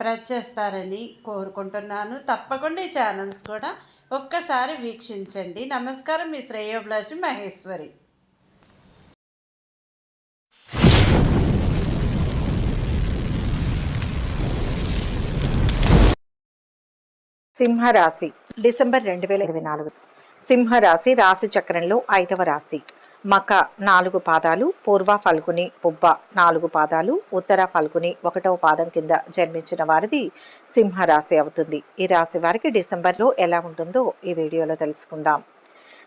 Press చేస్తారని కోరుకుంటున్నాను. తప్పకుండా ఈ ఛానల్స్ కూడా ఒక్కసారి వీక్షించండి. నమస్కారం మీ శ్రేయోభిలాషి మహేశ్వరి. సింహరాశి డిసెంబర్ రెండు వేల ఇరవై నాలుగు. సింహరాశి రాశి చక్రంలో ఐదవ రాశి. మక నాలుగు పాదాలు పూర్వ ఫల్గుని బుబ్బ నాలుగు పాదాలు ఉత్తర ఫల్గుని ఒకటవ పాదం కింద జన్మించిన వారిది సింహరాశి అవుతుంది. ఈ రాశి వారికి డిసెంబర్లో ఎలా ఉంటుందో ఈ వీడియోలో తెలుసుకుందాం.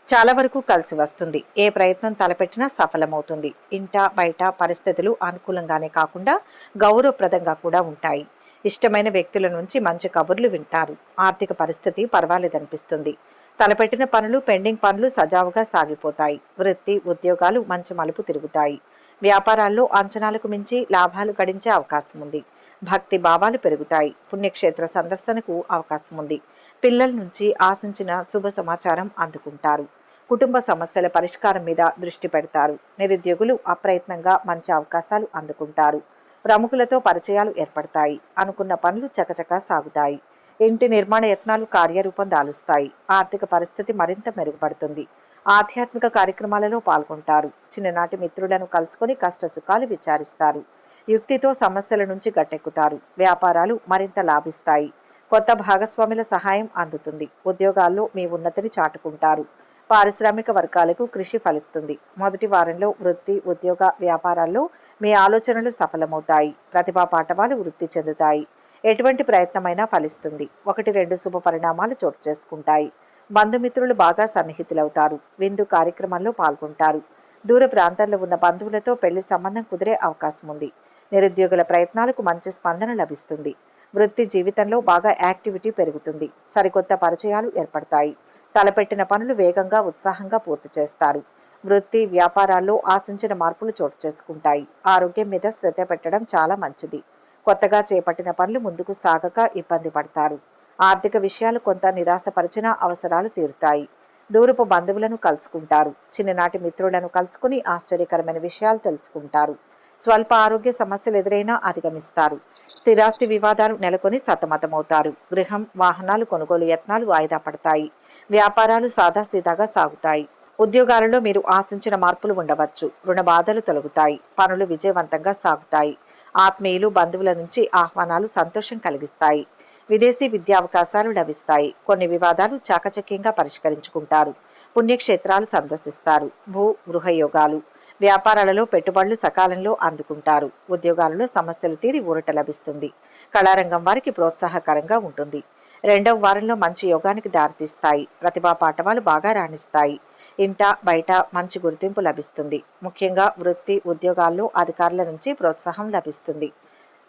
చాలా వరకు కలిసి వస్తుంది. ఏ ప్రయత్నం తలపెట్టినా సఫలమవుతుంది. ఇంట బయట పరిస్థితులు అనుకూలంగానే కాకుండా గౌరవప్రదంగా కూడా ఉంటాయి. ఇష్టమైన వ్యక్తుల నుంచి మంచి కబుర్లు వింటారు. ఆర్థిక పరిస్థితి పర్వాలేదనిపిస్తుంది. తలపెట్టిన పనులు పెండింగ్ పనులు సజావుగా సాగిపోతాయి. వృత్తి ఉద్యోగాలు మంచి మలుపు తిరుగుతాయి. వ్యాపారాల్లో అంచనాలకు మించి లాభాలు గడించే అవకాశం ఉంది భక్తి భావాలు పెరుగుతాయి. పుణ్యక్షేత్ర సందర్శనకు అవకాశం ఉంది పిల్లల నుంచి ఆశించిన శుభ సమాచారం అందుకుంటారు. కుటుంబ సమస్యల పరిష్కారం మీద దృష్టి పెడతారు. నిరుద్యోగులు అప్రయత్నంగా మంచి అవకాశాలు అందుకుంటారు. ప్రముఖులతో పరిచయాలు ఏర్పడతాయి. అనుకున్న పనులు చకచకా సాగుతాయి. ఇంటి నిర్మాణ యత్నాలు కార్యరూపం దాలుస్తాయి. ఆర్థిక పరిస్థితి మరింత మెరుగుపడుతుంది. ఆధ్యాత్మిక కార్యక్రమాలలో పాల్గొంటారు. చిన్ననాటి మిత్రులను కలుసుకొని కష్టసుఖాలు విచారిస్తారు. యుక్తితో సమస్యల నుంచి గట్టెక్కుతారు. వ్యాపారాలు మరింత లాభిస్తాయి. కొత్త భాగస్వాముల సహాయం అందుతుంది. ఉద్యోగాల్లో మీ ఉన్నతిని చాటుకుంటారు. పారిశ్రామిక వర్గాలకు కృషి ఫలిస్తుంది. మొదటి వారంలో వృత్తి ఉద్యోగ వ్యాపారాల్లో మీ ఆలోచనలు సఫలమవుతాయి. ప్రతిభా పాఠవాలు వృద్ధి చెందుతాయి. ఎటువంటి ప్రయత్నమైనా ఫలిస్తుంది. ఒకటి రెండు శుభ పరిణామాలు చోటు చేసుకుంటాయి. బంధుమిత్రులు బాగా సన్నిహితులవుతారు. విందు కార్యక్రమాల్లో పాల్గొంటారు. దూర ప్రాంతాల్లో ఉన్న బంధువులతో పెళ్ళి సంబంధం కుదిరే అవకాశం ఉంది. నిరుద్యోగుల ప్రయత్నాలకు మంచి స్పందన లభిస్తుంది. వృత్తి జీవితంలో బాగా యాక్టివిటీ పెరుగుతుంది. సరికొత్త పరిచయాలు ఏర్పడతాయి. తలపెట్టిన పనులు వేగంగా ఉత్సాహంగా పూర్తి చేస్తారు. వృత్తి వ్యాపారాల్లో ఆశించిన మార్పులు చోటు చేసుకుంటాయి. ఆరోగ్యం మీద శ్రద్ధ పెట్టడం చాలా మంచిది. కొత్తగా చేపట్టిన పనులు ముందుకు సాగక ఇబ్బంది పడతారు. ఆర్థిక విషయాలు కొంత నిరాశపరిచిన అవసరాలు తీరుతాయి. దూరపు బంధువులను కలుసుకుంటారు. చిన్ననాటి మిత్రులను కలుసుకుని ఆశ్చర్యకరమైన విషయాలు తెలుసుకుంటారు. స్వల్ప ఆరోగ్య సమస్యలు ఎదురైనా అధిగమిస్తారు. స్థిరాస్తి వివాదాలు నెలకొని సతమతమవుతారు. గృహం వాహనాలు కొనుగోలు యత్నాలు వాయిదా పడతాయి. వ్యాపారాలు సాదాసీదాగా సాగుతాయి. ఉద్యోగాలలో మీరు ఆశించిన మార్పులు ఉండవచ్చు. రుణ బాధలు తొలగుతాయి. పనులు విజయవంతంగా సాగుతాయి. ఆత్మీయులు బంధువుల నుంచి ఆహ్వానాలు సంతోషం కలిగిస్తాయి. విదేశీ విద్యా అవకాశాలు లభిస్తాయి. కొన్ని వివాదాలు చాకచక్యంగా పరిష్కరించుకుంటారు. పుణ్యక్షేత్రాలు సందర్శిస్తారు. భూ గృహయోగాలు వ్యాపారాలలో పెట్టుబడులు సకాలంలో అందుకుంటారు. ఉద్యోగాలలో సమస్యలు తీరి ఊరట లభిస్తుంది. కళారంగం వారికి ప్రోత్సాహకరంగా ఉంటుంది. రెండవ వారంలో మంచి యోగానికి దారితీస్తాయి. ప్రతిభా పాఠవాలు బాగా రాణిస్తాయి. ఇంట బయట మంచి గుర్తింపు లభిస్తుంది. ముఖ్యంగా వృత్తి ఉద్యోగాల్లో అధికారుల నుంచి ప్రోత్సాహం లభిస్తుంది.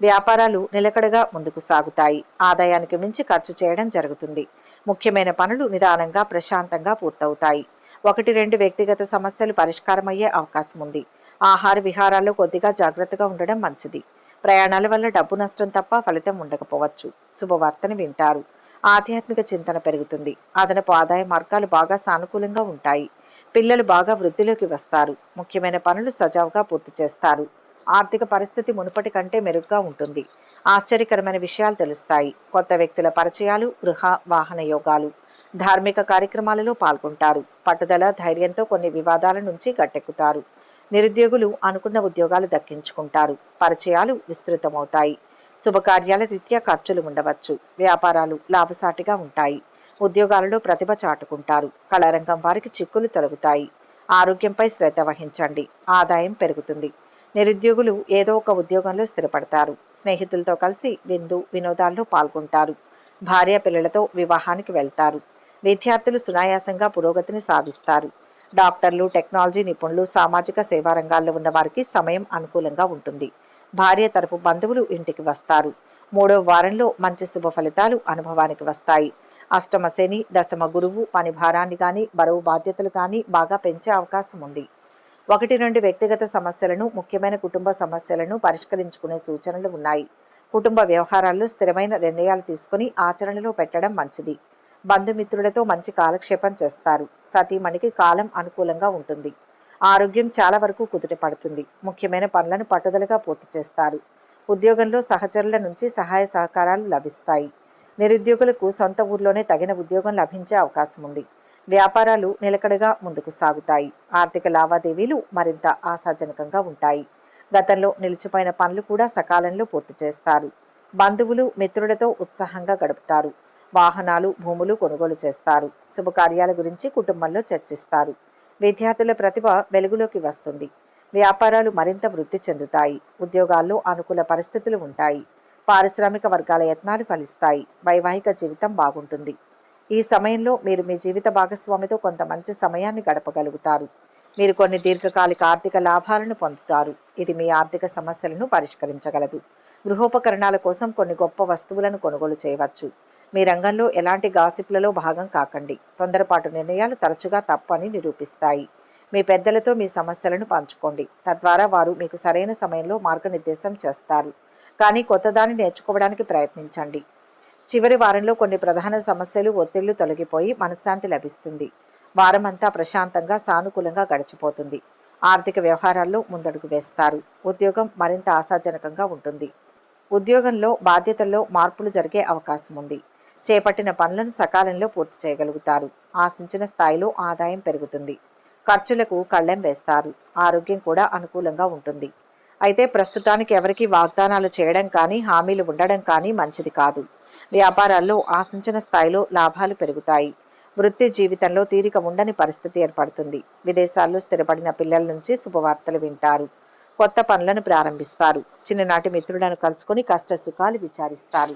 వ్యాపారాలు నిలకడగా ముందుకు సాగుతాయి. ఆదాయానికి మించి ఖర్చు చేయడం జరుగుతుంది. ముఖ్యమైన పనులు నిదానంగా ప్రశాంతంగా పూర్తవుతాయి. ఒకటి రెండు వ్యక్తిగత సమస్యలు పరిష్కారమయ్యే అవకాశం ఉంది. ఆహార విహారాల్లో కొద్దిగా జాగ్రత్తగా ఉండడం మంచిది. ప్రయాణాల వల్ల డబ్బు నష్టం తప్ప ఫలితం ఉండకపోవచ్చు. శుభవార్తను వింటారు. ఆధ్యాత్మిక చింతన పెరుగుతుంది. అదనపు ఆదాయ మార్గాలు బాగా సానుకూలంగా ఉంటాయి. పిల్లలు బాగా వృద్ధిలోకి వస్తారు. ముఖ్యమైన పనులు సజావుగా పూర్తి చేస్తారు. ఆర్థిక పరిస్థితి మునుపటి కంటే మెరుగ్గా ఉంటుంది. ఆశ్చర్యకరమైన విషయాలు తెలుస్తాయి. కొత్త వ్యక్తుల పరిచయాలు గృహ వాహన యోగాలు ధార్మిక కార్యక్రమాలలో పాల్గొంటారు. పట్టుదల ధైర్యంతో కొన్ని వివాదాల నుంచి గట్టెక్కుతారు. నిరుద్యోగులు అనుకున్న ఉద్యోగాలు దక్కించుకుంటారు. పరిచయాలు విస్తృతమవుతాయి. శుభకార్యాల రీత్యా ఖర్చులు ఉండవచ్చు. వ్యాపారాలు లాభసాటిగా ఉంటాయి. ఉద్యోగాలలో ప్రతిభ చాటుకుంటారు. కళారంగం వారికి చిక్కులు తొలగుతాయి. ఆరోగ్యంపై శ్రద్ధ వహించండి. ఆదాయం పెరుగుతుంది. నిరుద్యోగులు ఏదో ఒక ఉద్యోగంలో స్థిరపడతారు. స్నేహితులతో కలిసి విందు వినోదాల్లో పాల్గొంటారు. భార్య పిల్లలతో వివాహానికి వెళ్తారు. విద్యార్థులు సునాయాసంగా పురోగతిని సాధిస్తారు. డాక్టర్లు టెక్నాలజీ నిపుణులు సామాజిక సేవా రంగాల్లో ఉన్న వారికి సమయం అనుకూలంగా ఉంటుంది. భార్య తరపు బంధువులు ఇంటికి వస్తారు. మూడో వారంలో మంచి శుభ ఫలితాలు అనుభవానికి వస్తాయి. అష్టమ శని దశమ గురువు పని భారాన్ని కానీ బరువు బాధ్యతలు కానీ బాగా పెంచే అవకాశం ఉంది. ఒకటి రెండు వ్యక్తిగత సమస్యలను ముఖ్యమైన కుటుంబ సమస్యలను పరిష్కరించుకునే సూచనలు ఉన్నాయి. కుటుంబ వ్యవహారాల్లో స్థిరమైన నిర్ణయాలు తీసుకుని ఆచరణలో పెట్టడం మంచిది. బంధుమిత్రులతో మంచి కాలక్షేపం చేస్తారు. సతీమణికి కాలం అనుకూలంగా ఉంటుంది. ఆరోగ్యం చాలా వరకు కుదుట పడుతుంది. ముఖ్యమైన పనులను పట్టుదలగా పూర్తి చేస్తారు. ఉద్యోగంలో సహచరుల నుంచి సహాయ సహకారాలు లభిస్తాయి. నిరుద్యోగులకు సొంత ఊర్లోనే తగిన ఉద్యోగం లభించే అవకాశం ఉంది. వ్యాపారాలు నిలకడగా ముందుకు సాగుతాయి. ఆర్థిక లావాదేవీలు మరింత ఆశాజనకంగా ఉంటాయి. గతంలో నిలిచిపోయిన పనులు కూడా సకాలంలో పూర్తి చేస్తారు. బంధువులు మిత్రులతో ఉత్సాహంగా గడుపుతారు. వాహనాలు భూములు కొనుగోలు చేస్తారు. శుభకార్యాల గురించి కుటుంబంలో చర్చిస్తారు. విద్యార్థుల ప్రతిభ వెలుగులోకి వస్తుంది. వ్యాపారాలు మరింత వృద్ధి చెందుతాయి. ఉద్యోగాల్లో అనుకూల పరిస్థితులు ఉంటాయి. పారిశ్రామిక వర్గాల యత్నాలు ఫలిస్తాయి. వైవాహిక జీవితం బాగుంటుంది. ఈ సమయంలో మీరు మీ జీవిత భాగస్వామితో కొంత మంచి సమయాన్ని గడపగలుగుతారు. మీరు కొన్ని దీర్ఘకాలిక ఆర్థిక లాభాలను పొందుతారు. ఇది మీ ఆర్థిక సమస్యలను పరిష్కరించగలదు. గృహోపకరణాల కోసం కొన్ని గొప్ప వస్తువులను కొనుగోలు చేయవచ్చు. మీ రంగంలో ఎలాంటి గాసిప్లలో భాగం కాకండి. తొందరపాటు నిర్ణయాలు తరచుగా తప్పని నిరూపిస్తాయి. మీ పెద్దలతో మీ సమస్యలను పంచుకోండి. తద్వారా వారు మీకు సరైన సమయంలో మార్గనిర్దేశం చేస్తారు. కానీ కొత్తదాన్ని నేర్చుకోవడానికి ప్రయత్నించండి. చివరి వారంలో కొన్ని ప్రధాన సమస్యలు ఒత్తిళ్ళు తొలగిపోయి మనశ్శాంతి లభిస్తుంది. వారమంతా ప్రశాంతంగా సానుకూలంగా గడిచిపోతుంది. ఆర్థిక వ్యవహారాల్లో ముందడుగు వేస్తారు. ఉద్యోగం మరింత ఆశాజనకంగా ఉంటుంది. ఉద్యోగంలో బాధ్యతల్లో మార్పులు జరిగే అవకాశం ఉంది. చేపట్టిన పనులను సకాలంలో పూర్తి చేయగలుగుతారు. ఆశించిన స్థాయిలో ఆదాయం పెరుగుతుంది. ఖర్చులకు కళ్ళెం వేస్తారు. ఆరోగ్యం కూడా అనుకూలంగా ఉంటుంది. అయితే ప్రస్తుతానికి ఎవరికి వాగ్దానాలు చేయడం కానీ హామీలు ఉండడం కానీ మంచిది కాదు. వ్యాపారాల్లో ఆశించిన స్థాయిలో లాభాలు పెరుగుతాయి. వృత్తి జీవితంలో తీరిక ఉండని పరిస్థితి ఏర్పడుతుంది. విదేశాల్లో స్థిరపడిన పిల్లల నుంచి శుభవార్తలు వింటారు. కొత్త పనులను ప్రారంభిస్తారు. చిన్ననాటి మిత్రులను కలుసుకొని కష్ట సుఖాలు విచారిస్తారు.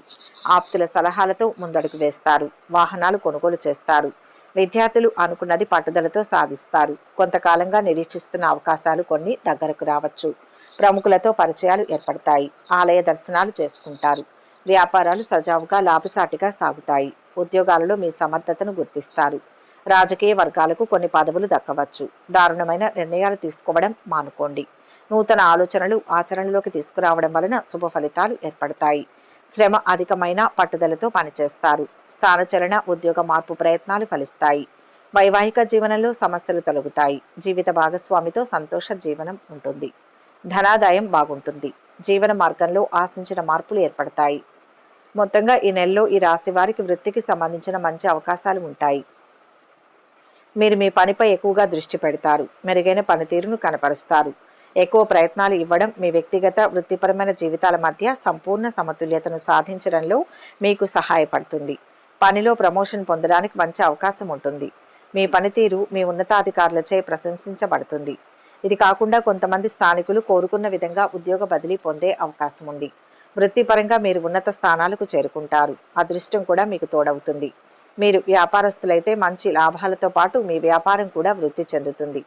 ఆప్తుల సలహాలతో ముందడుగు వేస్తారు. వాహనాలు కొనుగోలు చేస్తారు. విద్యార్థులు అనుకున్నది పట్టుదలతో సాధిస్తారు కొంతకాలంగా నిరీక్షిస్తున్న అవకాశాలు కొన్ని దగ్గరకు రావచ్చు. ప్రముఖులతో పరిచయాలు ఏర్పడతాయి. ఆలయ దర్శనాలు చేసుకుంటారు. వ్యాపారాలు సజావుగా లాభసాటిగా సాగుతాయి. ఉద్యోగాలలో మీ సమర్థతను గుర్తిస్తారు. రాజకీయ వర్గాలకు కొన్ని పదవులు దక్కవచ్చు. దారుణమైన నిర్ణయాలు తీసుకోవడం మానుకోండి. నూతన ఆలోచనలు ఆచరణలోకి తీసుకురావడం వలన శుభ ఫలితాలు ఏర్పడతాయి. శ్రమ అధికమైన పట్టుదలతో పనిచేస్తారు. స్థానచలన ఉద్యోగ మార్పు ప్రయత్నాలు ఫలిస్తాయి. వైవాహిక జీవనంలో సమస్యలు తొలగుతాయి. జీవిత భాగస్వామితో సంతోష జీవనం ఉంటుంది. ధనాదాయం బాగుంటుంది. జీవన మార్గంలో ఆశించిన మార్పులు ఏర్పడతాయి. మొత్తంగా ఈ నెలలో ఈ రాశి వారికి వృత్తికి సంబంధించిన మంచి అవకాశాలు ఉంటాయి. మీరు మీ పనిపై ఎక్కువగా దృష్టి పెడతారు. మెరుగైన పనితీరును కనపరుస్తారు. ఎక్కువ ప్రయత్నాలు ఇవ్వడం మీ వ్యక్తిగత వృత్తిపరమైన జీవితాల మధ్య సంపూర్ణ సమతుల్యతను సాధించడంలో మీకు సహాయపడుతుంది. పనిలో ప్రమోషన్ పొందడానికి మంచి అవకాశం ఉంటుంది. మీ పనితీరు మీ ఉన్నతాధికారులచే ప్రశంసించబడుతుంది. ఇది కాకుండా కొంతమంది స్థానికులు కోరుకున్న విధంగా ఉద్యోగ బదిలీ పొందే అవకాశం ఉంది. వృత్తిపరంగా మీరు ఉన్నత స్థానాలకు చేరుకుంటారు. అదృష్టం కూడా మీకు తోడవుతుంది. మీరు వ్యాపారస్తులైతే మంచి లాభాలతో పాటు మీ వ్యాపారం కూడా వృద్ధి చెందుతుంది.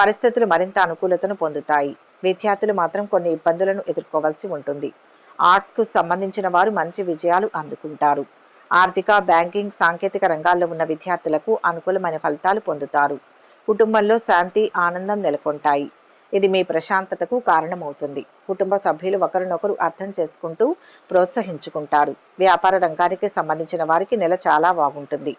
పరిస్థితులు మరింత అనుకూలతను పొందుతాయి. విద్యార్థులు మాత్రం కొన్ని ఇబ్బందులను ఎదుర్కోవాల్సి ఉంటుంది. ఆర్ట్స్కు సంబంధించిన వారు మంచి విజయాలు అందుకుంటారు. ఆర్థిక బ్యాంకింగ్ సాంకేతిక రంగాల్లో ఉన్న విద్యార్థులకు అనుకూలమైన ఫలితాలు పొందుతారు. కుటుంబంలో శాంతి ఆనందం నెలకొంటాయి. ఇది మీ ప్రశాంతతకు కారణమవుతుంది. కుటుంబ సభ్యులు ఒకరినొకరు అర్థం చేసుకుంటూ ప్రోత్సహించుకుంటారు. వ్యాపార రంగానికి సంబంధించిన వారికి నెల చాలా బాగుంటుంది.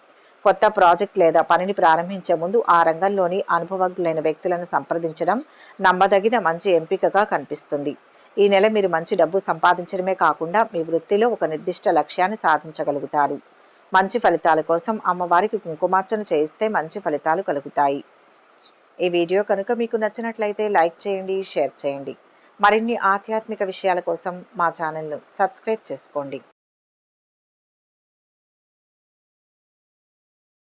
కొత్త ప్రాజెక్ట్ లేదా పనిని ప్రారంభించే ముందు ఆ రంగంలోని అనుభవజ్ఞులైన వ్యక్తులను సంప్రదించడం నమ్మదగిన మంచి ఎంపికగా కనిపిస్తుంది. ఈ నెల మీరు మంచి డబ్బు సంపాదించడమే కాకుండా మీ వృత్తిలో ఒక నిర్దిష్ట లక్ష్యాన్ని సాధించగలుగుతారు. మంచి ఫలితాల కోసం అమ్మవారికి కుంకుమార్చన చేయిస్తే మంచి ఫలితాలు కలుగుతాయి. ఈ వీడియో కనుక మీకు నచ్చినట్లయితే లైక్ చేయండి షేర్ చేయండి. మరిన్ని ఆధ్యాత్మిక విషయాల కోసం మా ఛానల్ను సబ్స్క్రైబ్ చేసుకోండి.